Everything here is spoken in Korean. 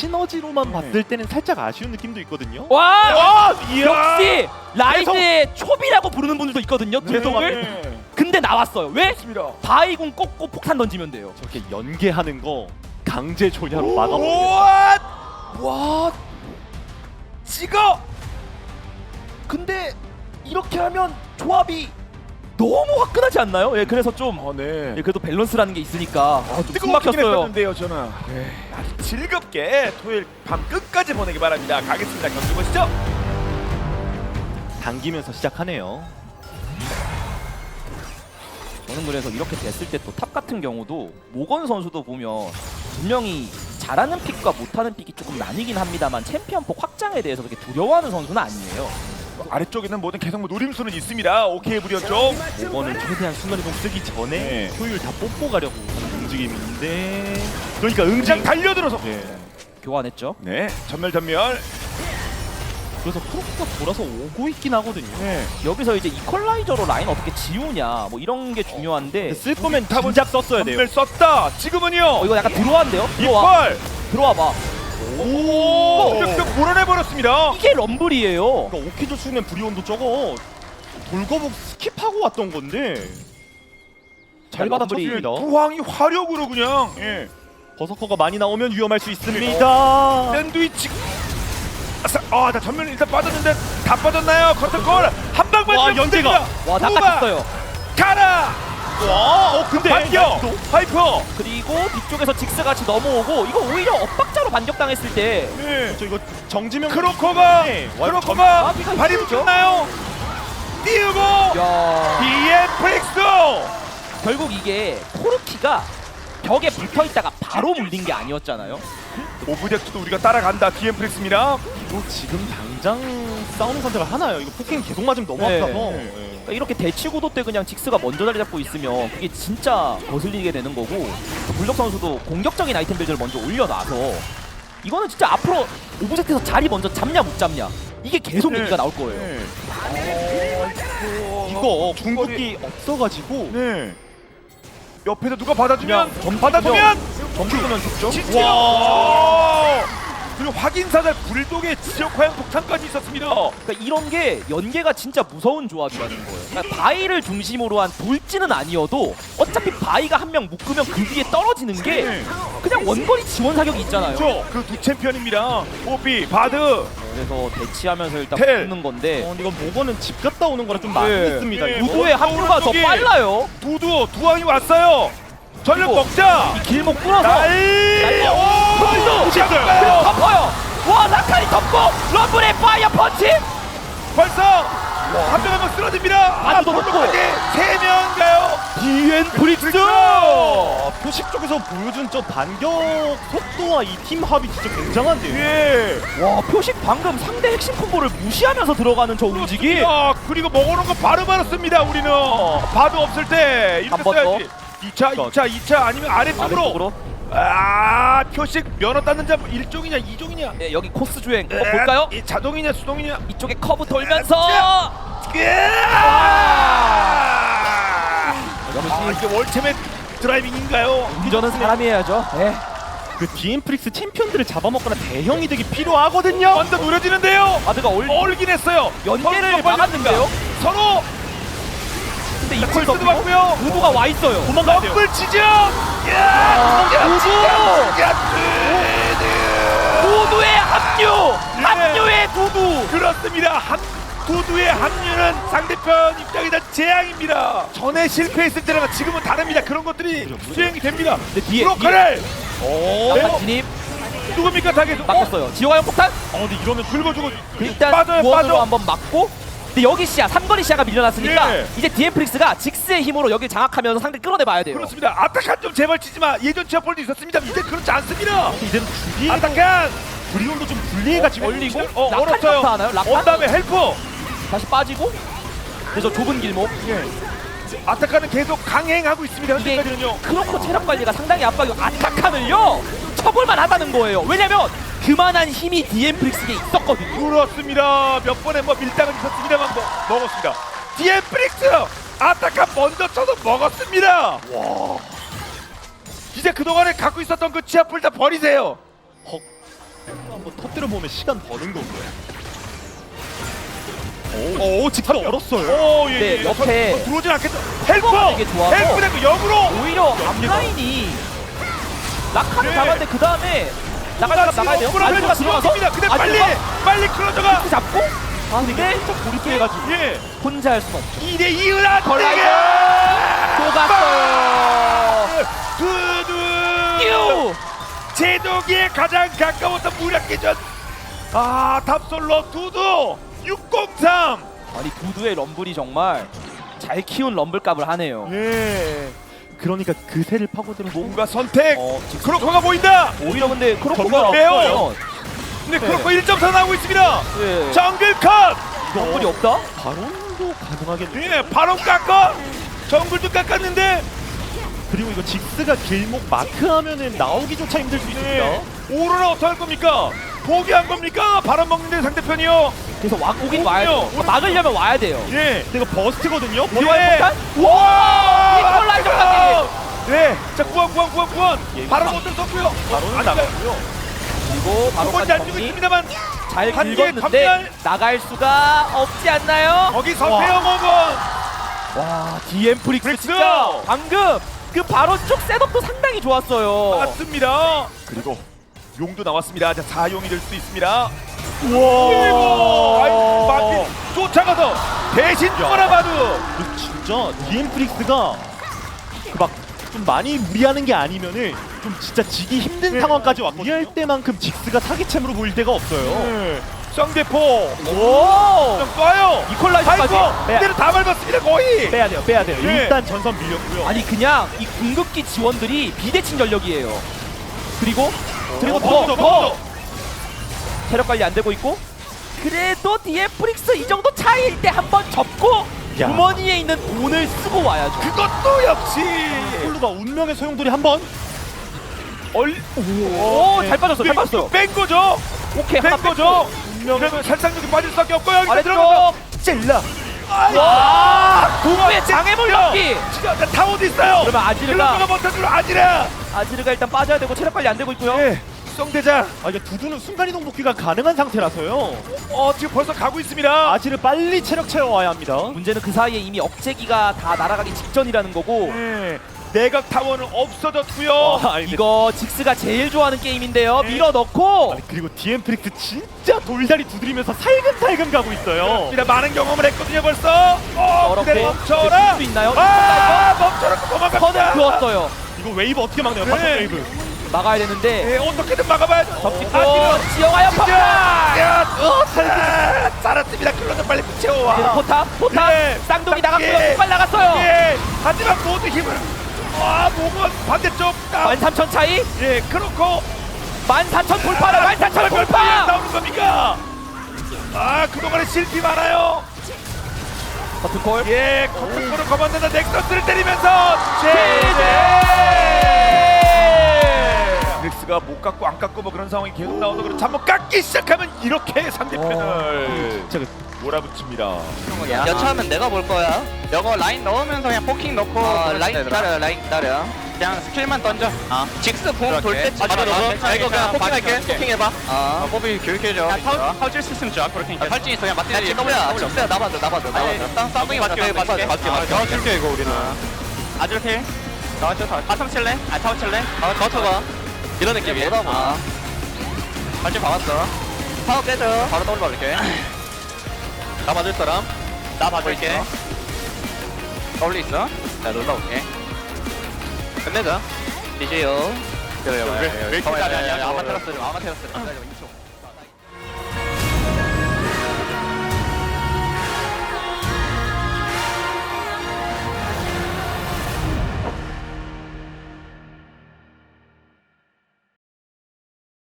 시너지로만 네. 봤을 때는 살짝 아쉬운 느낌도 있거든요. 와 와, 이야. 역시 라이즈의 초비라고 부르는 분들도 있거든요. 계속을. 네. 근데 나왔어요. 왜? 맞습니다. 바이군 꽂고 폭탄 던지면 돼요. 저렇게 연계하는 거 강제 조냐로 막아버려. 와, 와 찍어. 근데 이렇게 하면 조합이 너무 화끈하지 않나요? 예, 그래서 좀 어, 네. 예, 그래도 밸런스라는 게 있으니까 아, 좀 뜨거운 숨막혔어요. 했었는데요, 저는. 네. 아주 즐겁게 토요일 밤 끝까지 보내기 바랍니다. 가겠습니다. 경기 보시죠. 당기면서 시작하네요. 저는 그래서 이렇게 됐을 때 또 탑 같은 경우도 모건 선수도 보면 분명히 잘하는 픽과 못하는 픽이 조금 나뉘긴 합니다만 챔피언 폭 확장에 대해서 그렇게 두려워하는 선수는 아니에요. 아래쪽에는 모든 계속 뭐 노림수는 있습니다. 오케이 쪽. 이거는 최대한 순간이동 쓰기 전에 네. 효율 다 뽑고 가려고 하는 움직임인데 그러니까 응장 달려들어서. 예. 교환했죠. 네, 전멸 전멸. 그래서 프로가 돌아서 오고 있긴 하거든요. 네. 여기서 이제 이퀄라이저로 라인 어떻게 지우냐 뭐 이런 게 중요한데 쓸 거면 진작 썼어야 돼요. 전멸 썼다. 지금은요. 어, 이거 약간 들어와인데요? 들어와 이퀄. 들어와 봐. 오. 쓱쓱 몰아내 버렸습니다. 이게 럼블이에요. 그러니까 오키조 수는 브리온도 저거 돌거북 스킵하고 왔던 건데 잘 야, 받아쳤습니다. 부황이 화력으로 그냥. 예. 버서커가 많이 나오면 위험할 수 있습니다. 샌드위치. 아싸, 아, 나 전면 일단 빠졌는데 다 빠졌나요? 커튼콜 한 방만 와, 좀 연계가. 붙습니다. 와 후바. 낚아쳤어요. 가라. 와, 어 근데 반격. 하이퍼. 그리고 뒤쪽에서 직스 같이 넘어오고 이거 오히려 엇박자로 반격당했을 때 네. 저 이거 정지명 크로커가 크로커가 아, 비가 발이 있죠? 붙나요? 띄우고 야 프릭스. 결국 이게 코르키가 벽에 붙어 있다가 바로 물린 게 아니었잖아요. 오브젝트도 우리가 따라간다. DM 프릭스입니다. 이거 지금 당장 싸우는 선택을 하나요? 이거 포킹 계속 맞으면 너무 네. 아파서 네. 예. 그러니까 이렇게 대치구도 때 그냥 직스가 먼저 자리 잡고 있으면 그게 진짜 거슬리게 되는 거고 블록 선수도 공격적인 아이템 빌드를 먼저 올려놔서 이거는 진짜 앞으로 오브젝트에서 자리 먼저 잡냐 못 잡냐 이게 계속 네. 얘기가 나올 거예요. 네. 이거 궁극기 없어가지고 네. 옆에서 누가 받아주면 그냥 점- 받아주면 점수 주면 죽죠. 진짜. 와. 그리고 확인사살 불독의 지역 화양 폭탄까지 있었습니다. 그러니까 이런 게 연계가 진짜 무서운 조합이라는 거예요. 그러니까 바이를 중심으로 한 돌진은 아니어도 어차피 바이가 한 명 묶으면 그 위에 떨어지는 게 네. 그냥 원거리 지원 사격이 있잖아요. 그렇죠. 그 두 챔피언입니다. 오비, 바드. 그래서 대치하면서 일단 텔. 붙는 건데 어, 근데 이건 모건은 집 갔다 오는 거랑 좀 많이 네. 있습니다. 네. 어, 합류가 더 오른쪽이- 빨라요. 두두 두왕이 왔어요. 전력 그리고 먹자. 이 길목 뚫어서 날. 날려. 오. 거기서 잡아요. 덮어요. 와 라칸이 덮고 러블의 파이어 펀치. 벌써 한 명 한 명 쓰러집니다. 아직도 높고. 세 명인가요? 디엔 브릭스. 아, 표식 쪽에서 보여준 저 반격 속도와 이 팀 합이 진짜 굉장한데요. 예. 와 표식 방금 상대 핵심 콤보를 무시하면서 들어가는 저 움직임. 야, 그리고 먹어놓은 거 바로 바로 씁니다. 우리는 바도 없을 때 이렇게 한번 더. 써야지. 2차, 2차, 2차 아니면 아래쪽으로. 아래쪽으로. 아, 표식 면허 땄는 자 일종이냐 이종이냐? 네, 여기 코스 주행 어, 볼까요? 이 자동이냐 수동이냐? 이쪽에 커브 돌면서 아, 아, 이게 월챔의 드라이빙인가요? 운전은 사람이 해야죠. 네. 그 디엠프릭스 챔피언들을 잡아먹거나 대형 이득이 필요하거든요. 완전 노려지는데요. 아드가 올 얼긴 했어요. 연계를 서로 막았는데요. 서로 근데 이퀄 콜스도 덮고 맞고요. 우두가 와 있어요. 도망가야 돼요. 더블 치죠. 아, 야, 우두 야, 우두의 합류. 네. 합류의 두두. 그렇습니다. 한 도두의 합류는 상대편 입장에서 재앙입니다. 전에 실패했을 때랑 지금은 다릅니다. 그런 것들이 수행이 됩니다. 근데 뒤에 브로커를 약간 진입 누굽니까 타겟? 어? 막혔어요. 지호가 형 폭탄. 어, 근데 이러면 긁어주고 일단 빠져요, 원으로 빠져. 한번 막고. 근데 여기 시야 삼거리 시야가 밀려났으니까 예. 이제 디엠프릭스가 직스의 힘으로 여기 장악하면서 상대 끌어내봐야 돼요. 그렇습니다. 아타칸 좀 제발 치지 마. 예전 지하폴도 있었습니다. 이제 그렇지 않습니다. 이제는 불리해가 아타칸 브리온도 좀 불리해가지고 올리고 어, 라칸 얼었어요. 점프 하나요? 라칸? 온 다음에 헬퍼. 다시 빠지고 그래서 좁은 길목 아타칸은 계속 강행하고 있습니다. 이게 현재까지는요. 크로코 체력 관리가 상당히 압박이 아타칸을요 쳐볼만 하다는 거예요 왜냐면 그만한 힘이 디엠프릭스에 있었거든요 그렇습니다. 몇 번에 뭐 밀당은 있었습니다만 뭐, 먹었습니다. 디엠프릭스 아타칸 먼저 쳐서 먹었습니다. 와. 이제 그동안에 갖고 있었던 그 지하풀 다 버리세요. 한번 터뜨려 보면 시간 버는 거고요. 오, 오 직접 얼었어요. 오, 예, 네, 예. 옆에 저- 들어오진 않겠죠. 헬퍼! 헬퍼가 되게 좋아서 헬퍼 되고 역으로! 오히려 앞라인이 라카를 네. 잡았는데 그 다음에 나가야 돼요. 들어가서 들어갑니다. 근데 빨리! 알프가 빨리 클로저가! 잡고 아 근데 몰입해가지고 예! 혼자 할 수는 없죠. 2대 2을 안 걸라이드! 또 갔어요. 두두! 뀨! 제독이의 가장 가까웠던 무력기전! 아, 탑솔로 두두! 603! 아니 두두의 럼블이 정말 잘 키운 럼블 값을 하네요. 예. 그러니까 그 새를 파고드는 뭐 뭔가 선택! 어, 크로커가 보인다! 오히려 근데 크로코가 정말 없어요. 근데 크로커 1.4 나오고 있습니다! 예. 정글 컷! 럼블이 없다? 바론도 가능하겠네. 예, 바로 깎아! 정글도 깎았는데! 그리고 이거 직스가 길목 마크하면은 나오기조차 힘들 수 있습니다. 네. 오로라 어떡할 겁니까? 포기한 겁니까? 바람 먹는데 상대편이요. 그래서 와, 오긴 와야 돼요. 오는요. 막으려면 와야 돼요. 예. 근데 이거 버스트거든요. 우리와의 폭탄? 와! 이퀄라이저 가게! 네. 자, 구원, 구원, 구원, 구원. 예, 어쩔 수 없고요. 바로는 안 나가고요. 그리고 바로 두번 잘 정리 있습니다만 긁었는데. 나갈 수가 없지 않나요? 거기 서태영 오건. 와 DM 프릭스 프릭스! 진짜 방금 그 바로 쪽 셋업도 상당히 좋았어요. 맞습니다. 그리고 용도 나왔습니다. 자, 4용이 될 수도 있습니다. 우와. 아이, 마틴 쫓아가서 대신 죽어라. 그 진짜 디엠프릭스가 그막좀 많이 무리하는 게 아니면은 좀 진짜 지기 힘든 네. 상황까지 왔거든요. 무리할 때만큼 직스가 사기챔으로 보일 때가 없어요. 네. 쌍대포. 오! 좀 쏴요. 빼야, 그대로 다 밟았습니다 거의. 빼야 돼요, 빼야 돼요. 네. 일단 전선 밀렸고요. 아니 그냥 이 궁극기 지원들이 비대칭 전력이에요. 그리고 그리고 어, 더 더, 더 더. 체력 관리 안 되고 있고 그래도 DM 프릭스 이 정도 차이일 때 한 번 접고 야. 주머니에 있는 돈을 쓰고 와야죠. 그것도 역시. 홀루가 운명의 소용돌이 한 번. 얼. 오, 잘 빠졌어, 잘 빠졌어. 뺀 거죠. 오케이 하나 뺀 거죠. 뺐고. 그러면 살상력이 빠질 수밖에 없고 여기서 들어가서 찔러. 와 도구의 장애물 넣기. 진짜 타워도 있어요. 그러면 아지르가 아지르. 아지르가 일단 빠져야 되고 체력 관리 안 되고 있고요. 예. 성대장. 아 이게 두두는 순간 이동 복귀가 가능한 상태라서요. 어 지금 벌써 가고 있습니다. 아지를 빨리 체력 채워와야 합니다. 문제는 그 사이에 이미 억제기가 다 날아가기 직전이라는 거고 예. 내각 타워는 없어졌고요. 아, 아니, 이거 직스가 제일 좋아하는 게임인데요. 네. 밀어 넣고 아니, 그리고 디엠프릭스 진짜 돌다리 두드리면서 살금살금 가고 있어요. 그렇습니다. 많은 경험을 했거든요 벌써. 어, 저렇게 그대로 멈춰라. 수 있나요? 아, 멈춰라. 턴을 도망갑니다. 그었어요. 이거 웨이브 어떻게 막나요? 네. 바텀 웨이브. 막아야 되는데 예, 어떻게든 막아봐야죠. 접기고 아지르. 지어가요 진짜. 파파. 야, 어, 살 살았습니다. 클로저 빨리 붙여와. 그래서 포탑 포탑 예. 쌍둥이 예. 나갔고요. 빨 나갔어요. 예. 하지만 모두 힘을. 아, 목은 반대쪽. 아, 13,000 차이 예, 그렇고 14,000 돌파를 14,000몇 번이나 돌파. 나오는 겁니까? 아, 그동안에 실패 많아요. 버튼콜 예, 커튼볼을 거만든다 넥서스를 때리면서 제제. 넥스가 못 깎고 안 깎고 뭐 그런 상황이 계속 나오서 그렇지 한번 깎기 시작하면 이렇게 상대편을 진짜 몰아붙입니다. 여차하면 내가 볼 거야. 이거 라인 넣으면서 그냥 포킹 넣고 어, 라인 기다려, 라인 기다려. 그냥 스킬만 던져. 아, 직스 공 돌 때. 바로 넣어. 아, 이거 그냥 포킹할게. 포킹 포킹해봐. 아, 호비 교육해줘. 탈출 시스템 좋아 그렇게 아, 탈진 있어 그냥 맞대. 야, 직스야, 직스야 나봐줘, 나봐줘, 나봐줘. 땅 쌍둥이 맞게, 맞게, 맞게, 맞게. 아, 줄게 이거 우리는. 아즈르필. 나왔죠, 다. 바텀 칠래? 아, 타워 칠래? 아, 버터가. 이런 느낌이야. 아. 발진 박았어. 타워 깨져. 바로 더블 받을게. 나 봐줄 사람? 나 봐줄게. 더블 있어? 나 놀러 올게. 끝내자. 이제요. 그래요. 왜 이렇게 잘하냐? 아마 테라스 좀, 아마 테라스 좀.